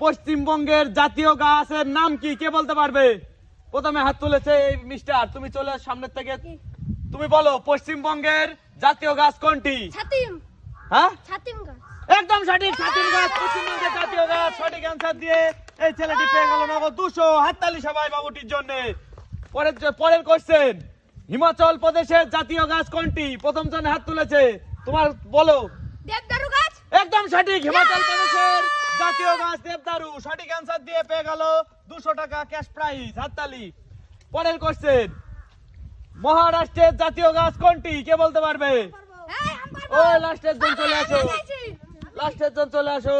পশ্চিমবঙ্গের জাতীয় গাছের নাম কি? কে বলতে পারবে? প্রথমে হাত তুলেছে এই মিস্টার। তুমি চলে সামনের থেকে। তুমি বলো পশ্চিমবঙ্গের জাতীয় গাছ কোনটি? ছাতিম। হ্যাঁ? ছাতিম গাছ। একদম সঠিক ছাতিম গাছ। পশ্চিমবঙ্গের জাতীয় গাছ সঠিক অ্যান্সার দিয়ে এই ছেলেটি পেয়ে গেল নগদ দুশো হাততালি সবাই বাবুটির জন্য। পরের পরের কোশ্চেন হিমাচল প্রদেশের জাতীয় গাছ কোনটি? প্রথম জনে হাত তুলেছে। তোমার বলো। দেবদারু গাছ। একদম সঠিক হিমাচল প্রদেশের জাতীয় গাছ দেবদারু সঠিক অ্যান্সার দিয়ে পেয়ে গেল দুশো টাকা ক্যাশ প্রাইজ হাততালি। পরের কোশ্চেন মহারাষ্ট্রের জাতীয় গাছ কোনটি? কে বলতে পারবে। ও লাস্টের জন চলে আসো। লাস্টের জন চলে আসো।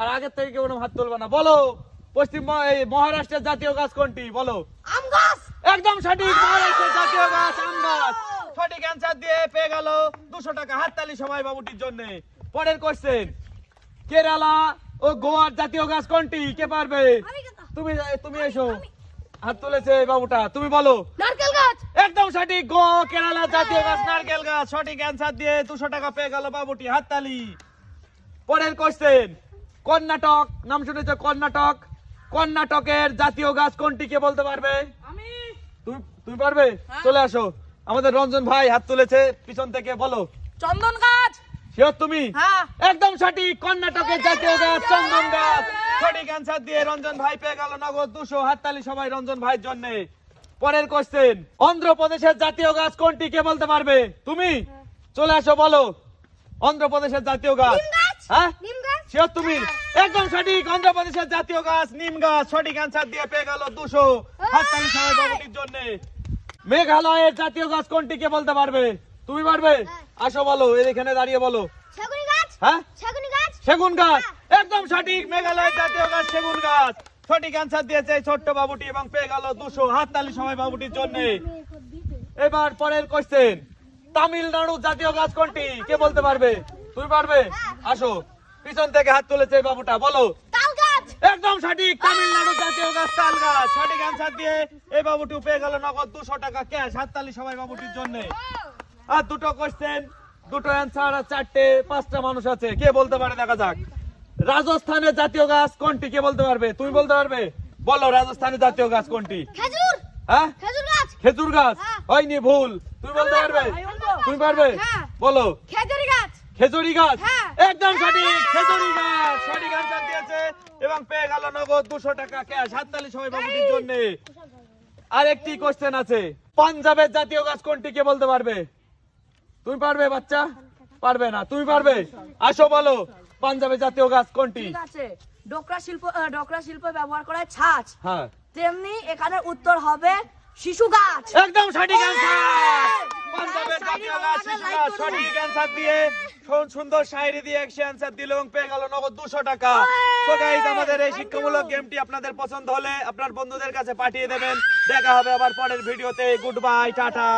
আর আগের থেকে কেউ হাত তুলবে না। বলো পশ্চিম এই মহারাষ্ট্রের জাতীয় গাছ কোনটি? বলো। আম গাছ। একদম সঠিক। মহারাষ্ট্রের জাতীয় গাছ আম গাছ। সঠিক অ্যান্সার দিয়ে পেয়ে গেল দুশো টাকা। হাততালি সবাই বাবুটির জন্য। পরের কোশ্চেন কেরালা ও গোয়ার জাতীয় গাছ কোনটি? কে পারবে? তুমি তুমি এসো। হাত তুলেছে বাবুটা। তুমি বলো। নারকেল গাছ! একদম সঠিক। গো কেরালা জাতীয় গাছ নারকেল গাছ। সঠিক অ্যান্সার দিয়ে দুশো টাকা পেয়ে গেল বাবুটি। হাততালি। পরের কোশ্চেন কর্ণাটক। নাম শুনেছ কর্ণাটক? কর্ণাটকের জাতীয় গাছ কোনটি? কে বলতে পারবে? তুমি তুমি পারবে? চলে আসো। আমাদের রঞ্জন ভাই হাত তুলেছে। পিছন থেকে বলো। চন্দন গাছ! শিওর তুমি হ্যাঁ। একদম সঠিক কর্ণাটকের জাতীয় গাছ চন্দন গাছ সঠিক অ্যান্সার দিয়ে রঞ্জন ভাই পেয়ে গেল নগদ দুশো হাততালি সবাই রঞ্জন ভাইয়ের জন্য। পরের কোশ্চেন অন্ধ্রপ্রদেশের জাতীয় গাছ কোনটি কে বলতে পারবে? তুমি? চলে আসো বলো। অন্ধ্রপ্রদেশের জাতীয় গাছ। হ্যাঁ? শিওর তুমি? একদম সঠিক অন্ধ্রপ্রদেশের জাতীয় গাছ নিম গাছ। সঠিক অ্যান্সার দিয়ে পেয়ে গেল দুশো হাততালি সবাই বাবুটির জন্য। মেঘালয়ের জাতীয় গাছ কোনটি কে বলতে পারবে? তুমি পারবে আসো বলো এখানে দাঁড়িয়ে বলো। হ্যাঁ? সেগুন গাছ। একদম সঠিক মেঘালয় জাতীয় গাছ সেগুন গাছ। সঠিক অ্যান্সার দিয়েছে ছোট্ট বাবুটি এবং পেয়ে গেল দুশো হাততালি সবাই বাবুটির জন্য। এবার পরের কোশ্চেন তামিলনাড়ু জাতীয় গাছ কোনটি? কে বলতে পারবে? তুমি পারবে? আসো। পিছন থেকে হাত তুলেছে বাবুটা বলো। একদম সঠিক তামিলনাড়ু জাতীয় গাছ তাল গাছ। সঠিক অ্যান্সার দিয়ে এই বাবুটি পেয়ে গেল নগদ দুশো টাকা ক্যাশ হাততালি সবাই বাবুটির জন্য। আর দুটো কোশ্চেন দুটো অ্যান্সার আর চারটে পাঁচটা মানুষ আছে। কে বলতে পারে দেখা যাক। রাজস্থানের জাতীয় গাছ কোনটি? কে বলতে পারবে? তুমি বলতে পারবে? বলো রাজস্থানের জাতীয় গাছ কোনটি? খেজুর! হ্যাঁ? খেজুর গাছ! খেজুর গাছ? হ্যাঁ। হয়নি ভুল। তুমি বলতে পারবে? তুমি পারবে? হ্যাঁ। বলো। খেজুরি গাছ! খেজুরি গাছ? হ্যাঁ। একদম সঠিক। খেজুরি গাছ! সঠিক অ্যান্সার দিয়েছে এবং পেয়ে গেল নগদ দুশো টাকা ক্যাশ হাততালি সময় বাবুটির জন্য। আর একটি কোশ্চেন আছে। পাঞ্জাবের জাতীয় গাছ কোনটি? কে বলতে পারবে? তুমি পারবে বাচ্চা? পারবে না তুমি পারবে? আসো বলো পাঞ্জাবের জাতীয় গাছ কোনটি? ঠিক আছে ডোকরা শিল্প ডোকরা শিল্প ব্যবহার করা ছাঁচ। হ্যাঁ। তেমনি এখানে উত্তর হবে শিশু গাছ। একদম সঠিক অ্যান্সার পাঞ্জাবের জাতীয় গাছ শিশু গাছ সঠিক অ্যান্সার দিয়ে সুন- সুন্দর শায়রি দিয়ে একশো অ্যান্সার দিল এবং পেয়ে গেল নগদ দুশো টাকা। তো গাইজ আমাদের এই শিক্ষামূলক গেমটি আপনাদের পছন্দ হলে আপনার বন্ধুদের কাছে পাঠিয়ে দেবেন। দেখা হবে আবার পরের ভিডিওতে। Good bye tata!